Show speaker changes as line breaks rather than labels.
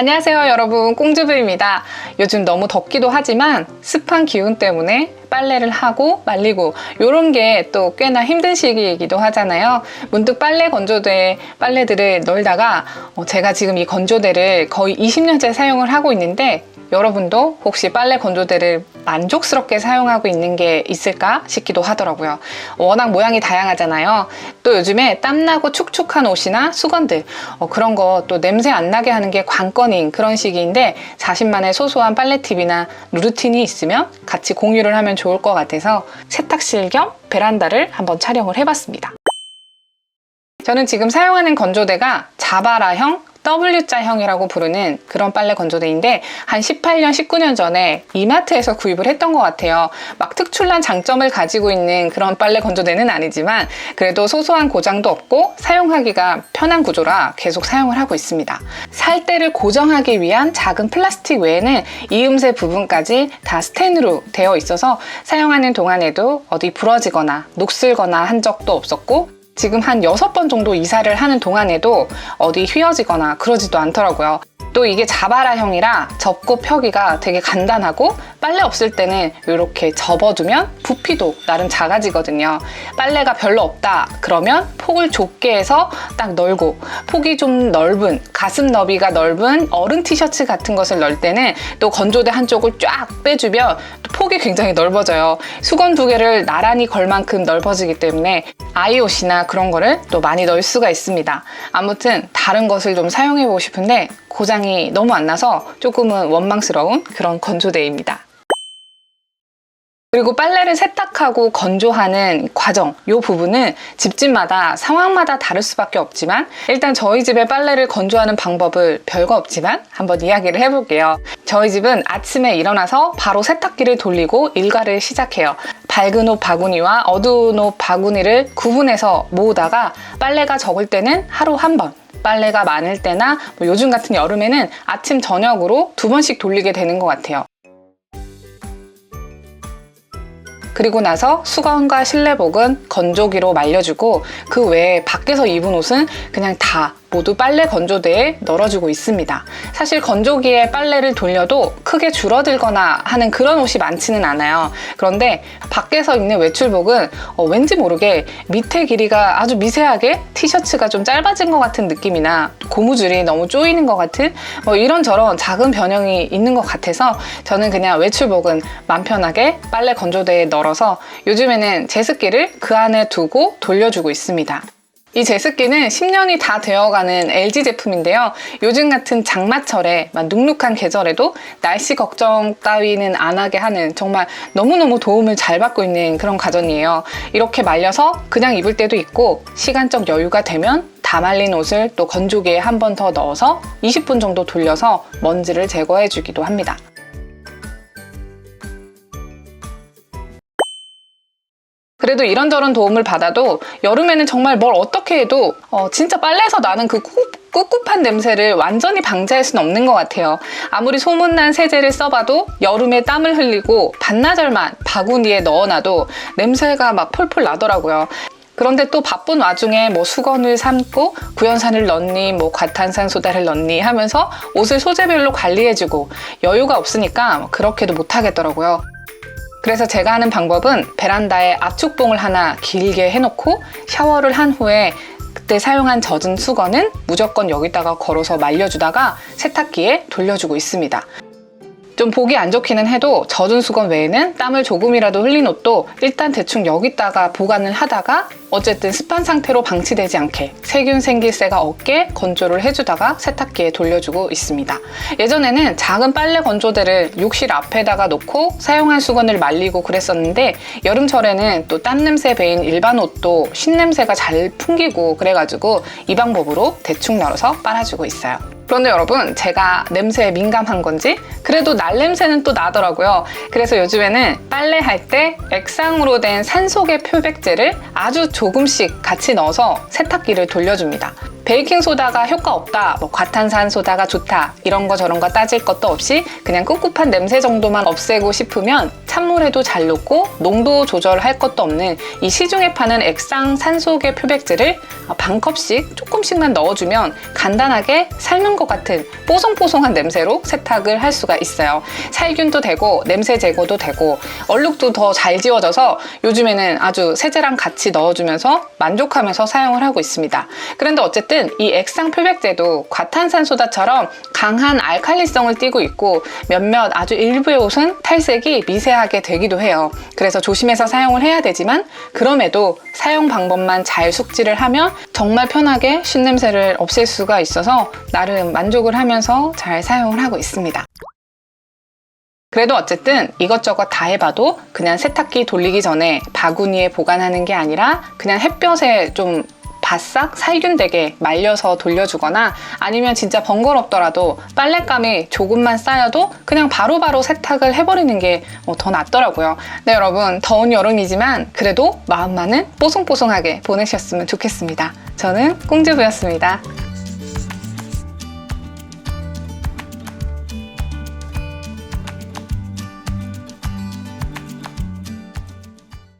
안녕하세요 여러분. 꽁주부입니다. 요즘 너무 덥기도 하지만 습한 기운 때문에 빨래를 하고 말리고 이런 게 또 꽤나 힘든 시기이기도 하잖아요. 문득 빨래 건조대에 빨래들을 널다가 어, 제가 지금 이 건조대를 거의 20년째 사용을 하고 있는데 여러분도 혹시 빨래 건조대를 만족스럽게 사용하고 있는 게 있을까 싶기도 하더라고요. 워낙 모양이 다양하잖아요. 또 요즘에 땀나고 축축한 옷이나 수건들 어, 그런 거 또 냄새 안 나게 하는 게 관건인 그런 시기인데 자신만의 소소한 빨래 팁이나 루틴이 있으면 같이 공유를 하면 좋을 것 같아서 세탁실 겸 베란다를 한번 촬영을 해봤습니다. 저는 지금 사용하는 건조대가 자바라형 W자형이라고 부르는 그런 빨래 건조대인데 한 18년, 19년 전에 이마트에서 구입을 했던 것 같아요. 막 특출난 장점을 가지고 있는 그런 빨래 건조대는 아니지만 그래도 소소한 고장도 없고 사용하기가 편한 구조라 계속 사용을 하고 있습니다. 살대를 고정하기 위한 작은 플라스틱 외에는 이음새 부분까지 다 스텐으로 되어 있어서 사용하는 동안에도 어디 부러지거나 녹슬거나 한 적도 없었고 지금 한 6번 정도 이사를 하는 동안에도 어디 휘어지거나 그러지도 않더라고요. 또 이게 자바라형이라 접고 펴기가 되게 간단하고 빨래 없을 때는 이렇게 접어두면 부피도 나름 작아지거든요. 빨래가 별로 없다 그러면 폭을 좁게 해서 딱 널고 폭이 좀 넓은 가슴 너비가 넓은 어른 티셔츠 같은 것을 넣을 때는 또 건조대 한쪽을 쫙 빼주면 또 폭이 굉장히 넓어져요. 수건 두 개를 나란히 걸 만큼 넓어지기 때문에 아이옷이나 그런 거를 또 많이 넣을 수가 있습니다. 아무튼 다른 것을 좀 사용해 보고 싶은데 고장이 너무 안 나서 조금은 원망스러운 그런 건조대입니다. 그리고 빨래를 세탁하고 건조하는 과정, 이 부분은 집집마다 상황마다 다를 수밖에 없지만 일단 저희 집의 빨래를 건조하는 방법을 별거 없지만 한번 이야기를 해볼게요. 저희 집은 아침에 일어나서 바로 세탁기를 돌리고 일과를 시작해요. 밝은 옷 바구니와 어두운 옷 바구니를 구분해서 모으다가 빨래가 적을 때는 하루 한 번, 빨래가 많을 때나 뭐 요즘 같은 여름에는 아침 저녁으로 두 번씩 돌리게 되는 것 같아요. 그리고 나서 수건과 실내복은 건조기로 말려주고 그 외에 밖에서 입은 옷은 그냥 다 모두 빨래 건조대에 널어주고 있습니다. 사실 건조기에 빨래를 돌려도 크게 줄어들거나 하는 그런 옷이 많지는 않아요. 그런데 밖에서 입는 외출복은 어, 왠지 모르게 밑에 길이가 아주 미세하게 티셔츠가 좀 짧아진 것 같은 느낌이나 고무줄이 너무 조이는 것 같은 뭐 이런저런 작은 변형이 있는 것 같아서 저는 그냥 외출복은 맘 편하게 빨래 건조대에 널어서 요즘에는 제습기를 그 안에 두고 돌려주고 있습니다. 이 제습기는 10년이 다 되어가는 LG 제품인데요. 요즘 같은 장마철에 막 눅눅한 계절에도 날씨 걱정 따위는 안 하게 하는 정말 너무너무 도움을 잘 받고 있는 그런 가전이에요. 이렇게 말려서 그냥 입을 때도 있고 시간적 여유가 되면 다 말린 옷을 또 건조기에 한 번 더 넣어서 20분 정도 돌려서 먼지를 제거해 주기도 합니다. 그래도 이런저런 도움을 받아도 여름에는 정말 뭘 어떻게 해도 어, 진짜 빨래에서 나는 그 꿉- 꿉꿉한 냄새를 완전히 방지할 수는 없는 것 같아요. 아무리 소문난 세제를 써봐도 여름에 땀을 흘리고 반나절만 바구니에 넣어놔도 냄새가 막 폴폴 나더라고요. 그런데 또 바쁜 와중에 뭐 수건을 삶고 구연산을 넣니 뭐 과탄산 소다를 넣니 하면서 옷을 소재별로 관리해주고 여유가 없으니까 그렇게도 못하겠더라고요. 그래서 제가 하는 방법은 베란다에 압축봉을 하나 길게 해놓고 샤워를 한 후에 그때 사용한 젖은 수건은 무조건 여기다가 걸어서 말려주다가 세탁기에 돌려주고 있습니다. 좀 보기 안 좋기는 해도 젖은 수건 외에는 땀을 조금이라도 흘린 옷도 일단 대충 여기다가 보관을 하다가 어쨌든 습한 상태로 방치되지 않게 세균 생길 새가 없게 건조를 해주다가 세탁기에 돌려주고 있습니다. 예전에는 작은 빨래 건조대를 욕실 앞에다가 놓고 사용한 수건을 말리고 그랬었는데 여름철에는 또 땀 냄새 배인 일반 옷도 신냄새가 잘 풍기고 그래가지고 이 방법으로 대충 널어서 빨아주고 있어요. 그런데 여러분 제가 냄새에 민감한 건지 그래도 날 냄새는 또 나더라고요. 그래서 요즘에는 빨래할 때 액상으로 된 산소계 표백제를 아주 조금씩 같이 넣어서 세탁기를 돌려줍니다. 베이킹 소다가 효과 없다, 뭐 과탄산 소다가 좋다 이런 거 저런 거 따질 것도 없이 그냥 꿉꿉한 냄새 정도만 없애고 싶으면 찬물에도 잘 녹고 농도 조절할 것도 없는 이 시중에 파는 액상 산소계 표백제를 반 컵씩 조금씩만 넣어주면 간단하게 삶은 것 같은 뽀송뽀송한 냄새로 세탁을 할 수가 있어요. 살균도 되고 냄새 제거도 되고 얼룩도 더 잘 지워져서 요즘에는 아주 세제랑 같이 넣어주면서 만족하면서 사용을 하고 있습니다. 그런데 어쨌든 이 액상 표백제도 과탄산소다처럼 강한 알칼리성을 띠고 있고 몇몇 아주 일부의 옷은 탈색이 미세하게 되기도 해요. 그래서 조심해서 사용을 해야 되지만 그럼에도 사용 방법만 잘 숙지를 하면 정말 편하게 신냄새를 없앨 수가 있어서 나름 만족을 하면서 잘 사용을 하고 있습니다. 그래도 어쨌든 이것저것 다 해봐도 그냥 세탁기 돌리기 전에 바구니에 보관하는 게 아니라 그냥 햇볕에 좀 바싹 살균되게 말려서 돌려주거나 아니면 진짜 번거롭더라도 빨랫감이 조금만 쌓여도 그냥 바로바로 세탁을 해버리는 게 더 낫더라고요. 네, 여러분. 더운 여름이지만 그래도 마음만은 뽀송뽀송하게 보내셨으면 좋겠습니다. 저는 꽁주부였습니다.